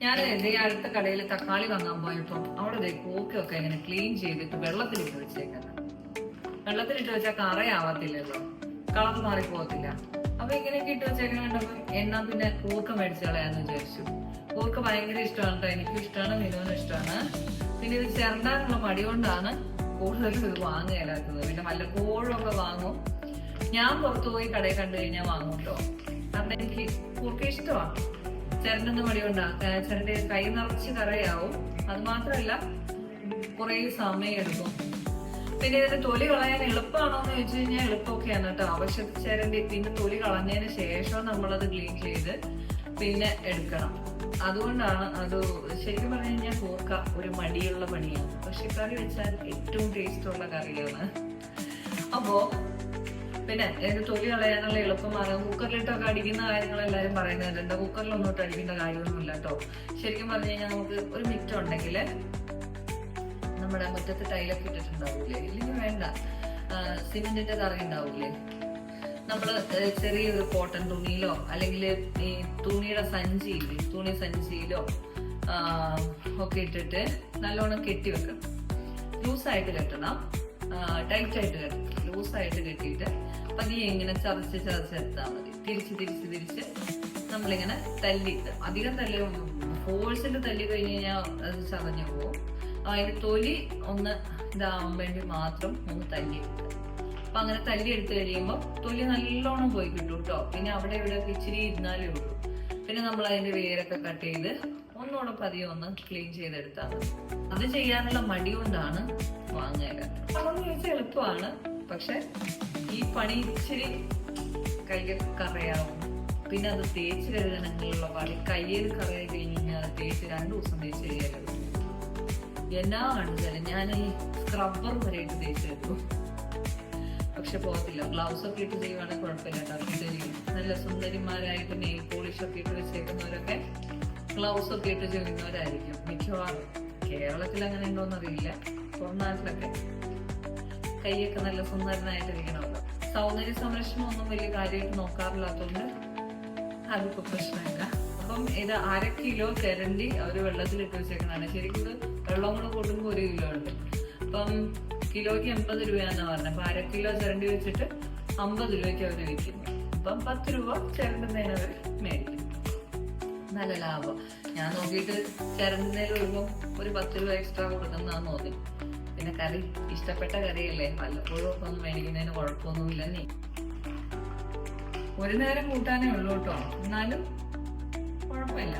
ഞാൻ ഈ അടുത്ത കടയിൽ തക്കാളി വാങ്ങാൻ പോയപ്പോൾ അവിടെ കൂക്കൊക്കെ ഇങ്ങനെ ക്ലീൻ ചെയ്തിട്ട് വെള്ളത്തിലിട്ട് വെച്ചേക്കുന്നത് വെള്ളത്തിലിട്ട് വെച്ചാൽ കറയാവത്തില്ലല്ലോ കളർ മാറിപ്പോകത്തില്ല അപ്പൊ ഇങ്ങനെയൊക്കെ ഇട്ട് വെച്ചേക്കണ കണ്ടപ്പോ എന്നാ പിന്നെ കോക്ക് മേടിച്ച് കളയാന്ന് വിചാരിച്ചു. കോക്ക് ഭയങ്കര ഇഷ്ടമാണ് കേട്ടോ എനിക്കും ഇഷ്ടമാണ് മിനുവിനും ഇഷ്ടമാണ്. പിന്നെ ഇത് ചെറുതാനുള്ള മടി കൊണ്ടാണ് കൂടുതലും ഇത് വാങ്ങുകയല്ലാത്തത് പിന്നെ വല്ലപ്പോഴും ഒക്കെ വാങ്ങും. ഞാൻ പുറത്തു പോയി കടയിൽ കണ്ടു കഴിഞ്ഞാൽ വാങ്ങും കേട്ടോ കാരണം എനിക്ക് കൂർക്ക ഇഷ്ടമാണ് ചിരണ്ടുന്ന മടി കൊണ്ടാ ചിരണ്ട കൈ നിറച്ച് കറയാവും അത് മാത്രമല്ല കുറേ സമയം എടുക്കും. പിന്നെ ഇതിന്റെ തൊലി കളയാൻ എളുപ്പമാണോ എന്ന് ചോദിച്ചു കഴിഞ്ഞാൽ എളുപ്പമൊക്കെയാണ് കേട്ടോ. ചിരണ്ടി പിന്നെ തൊലി കളഞ്ഞതിന് ശേഷം നമ്മളത് ക്ലീൻ ചെയ്ത് പിന്നെ എടുക്കണം. അതുകൊണ്ടാണ് അത് ശരിക്കും പറഞ്ഞു കഴിഞ്ഞാൽ കൂർക്ക ഒരു മടിയുള്ള പണിയാണ്. പക്ഷെ കറി വെച്ചാൽ ഏറ്റവും ടേസ്റ്റ് ഉള്ള കറിയാണ്. അപ്പോ പിന്നെ അതിന്റെ തൊലി കളയാനുള്ള എളുപ്പമാണ് കുക്കറിലിട്ടൊക്കെ അടിക്കുന്ന കാര്യങ്ങൾ എല്ലാവരും പറയുന്നുണ്ട് കുക്കറിലൊന്നും ഇട്ട് അടിക്കേണ്ട കാര്യമൊന്നുമില്ല കേട്ടോ. ശരിക്കും പറഞ്ഞു കഴിഞ്ഞാൽ നമുക്ക് ഒരു മിറ്റം ഉണ്ടെങ്കിൽ നമ്മുടെ മുറ്റത്ത് ടൈലൊക്കെ ഇട്ടിട്ടുണ്ടാവില്ലേ? ഇല്ലെങ്കിൽ വേണ്ട. സിമെന്റിന്റെ തറ ഉണ്ടാവില്ലേ? നമ്മൾ ചെറിയൊരു കോട്ടൺ തുണിയിലോ അല്ലെങ്കിൽ ഈ തുണിയുടെ സഞ്ചിയില്ലേ? തുണി സഞ്ചിയിലോ ഒക്കെ ഇട്ടിട്ട് നല്ലോണം കെട്ടി വെക്കണം. ലൂസായിട്ട് കെട്ടണം. ടൈറ്റ് ആയിട്ട് കെട്ടണം ലൂസായിട്ട് കെട്ടിയിട്ട് പതിയെ ഇങ്ങനെ ചതച്ച് ചതച്ചെടുത്താൽ മതി. തിരിച്ച് തിരിച്ച് തിരിച്ച് നമ്മളിങ്ങനെ തല്ലിയിട്ട്. അധികം തല്ലി ഫോഴ്സിൽ തല്ലി കഴിഞ്ഞ് കഴിഞ്ഞാൽ അത് ചതഞ്ഞു പോകും അതിന്റെ തൊലി ഒന്ന് ഇതാവാൻ വേണ്ടി മാത്രം ഒന്ന് തല്ലിയിട്ട് അപ്പൊ അങ്ങനെ തല്ലി എടുത്തു കഴിയുമ്പോൾ തൊലി നല്ലോണം പോയി കിട്ടും കേട്ടോ പിന്നെ അവിടെ ഇവിടെ ഇച്ചിരി ഇരുന്നാലേ ഉള്ളൂ. പിന്നെ നമ്മൾ അതിന്റെ വേരൊക്കെ കട്ട് ചെയ്ത് ഒന്നുകൂടെ പതിയെ ഒന്ന് ക്ലീൻ ചെയ്തെടുത്താൽ അത് ചെയ്യാനുള്ള മടി കൊണ്ടാണ് വാങ്ങുക. അതെന്ന് ചോദിച്ചാൽ എളുപ്പമാണ്. പക്ഷെ ഈ പണി ഇച്ചിരി കയ്യൊക്കെ കറയാവും. പിന്നെ അത് തേച്ച് കഴുകണമെങ്കിലുള്ള പാടി. കയ്യിൽ കറയായി കഴിഞ്ഞ് കഴിഞ്ഞാൽ തേച്ച് രണ്ടു ദിവസം തേച്ച് കഴിയാലും എന്നാ കാണിച്ചാലും ഞാൻ ഈ സ്ക്രബ്ബർ വരെ തേച്ച് വെക്കും പക്ഷെ പോകത്തില്ല. ഗ്ലൗസ് ഒക്കെ ഇട്ട് ചെയ്യുവാണെങ്കിൽ കുഴപ്പമില്ല നല്ല സുന്ദരിമാരായിട്ട് നെയിൽ പോളിഷ് ഒക്കെ ഇട്ട് വെച്ചേക്കുന്നവരൊക്കെ ഗ്ലൗസ് ഒക്കെ ഇട്ട് ചെയ്യുന്നവരായിരിക്കും മിക്കവാറും. കേരളത്തിൽ അങ്ങനെ ഉണ്ടോന്ന് അറിയില്ല പുറം നാട്ടിലൊക്കെ കൈയൊക്കെ നല്ല സുന്ദരനായിട്ട് ഇരിക്കണമല്ലോ സൗന്ദര്യ സംരക്ഷണം ഒന്നും വലിയ കാര്യമായിട്ട് നോക്കാറില്ലാത്തതുകൊണ്ട് അതിപ്പോ പ്രശ്നമില്ല. അപ്പം ഇത് അര കിലോ ചിരണ്ടി അവർ വെള്ളത്തിലിട്ട് വെച്ചേക്കണാണ് ശരിക്കും ഇത് വെള്ളം കൂടെ കൂട്ടുമ്പോൾ ഒരു കിലോ ഉണ്ട്. അപ്പം കിലോയ്ക്ക് എൺപത് രൂപയാണെന്ന് പറഞ്ഞത്. അപ്പൊ അര കിലോ ചിരണ്ടി വെച്ചിട്ട് അമ്പത് രൂപയ്ക്ക് അവർ വിൽക്കുന്നു. അപ്പം പത്ത് രൂപ ചിരണ്ടുന്നതിന് അവർ മേടിക്കും. നല്ല ലാഭം. ഞാൻ നോക്കിയിട്ട് ചിരണ്ടുന്നതിൽ വരുമ്പോൾ ഒരു പത്ത് രൂപ എക്സ്ട്രാ കൊടുക്കുന്നതാന്ന് തോന്നി. പിന്നെ കറി ഇഷ്ടപ്പെട്ട കറിയല്ലേ? വല്ലപ്പോഴും ഒക്കെ ഒന്ന് മേടിക്കുന്നതിന് കുഴപ്പമൊന്നുമില്ല നീ ഒരു നേരം കൂട്ടാനേ ഉള്ളൂ കേട്ടോ. എന്നാലും കുഴപ്പമില്ല.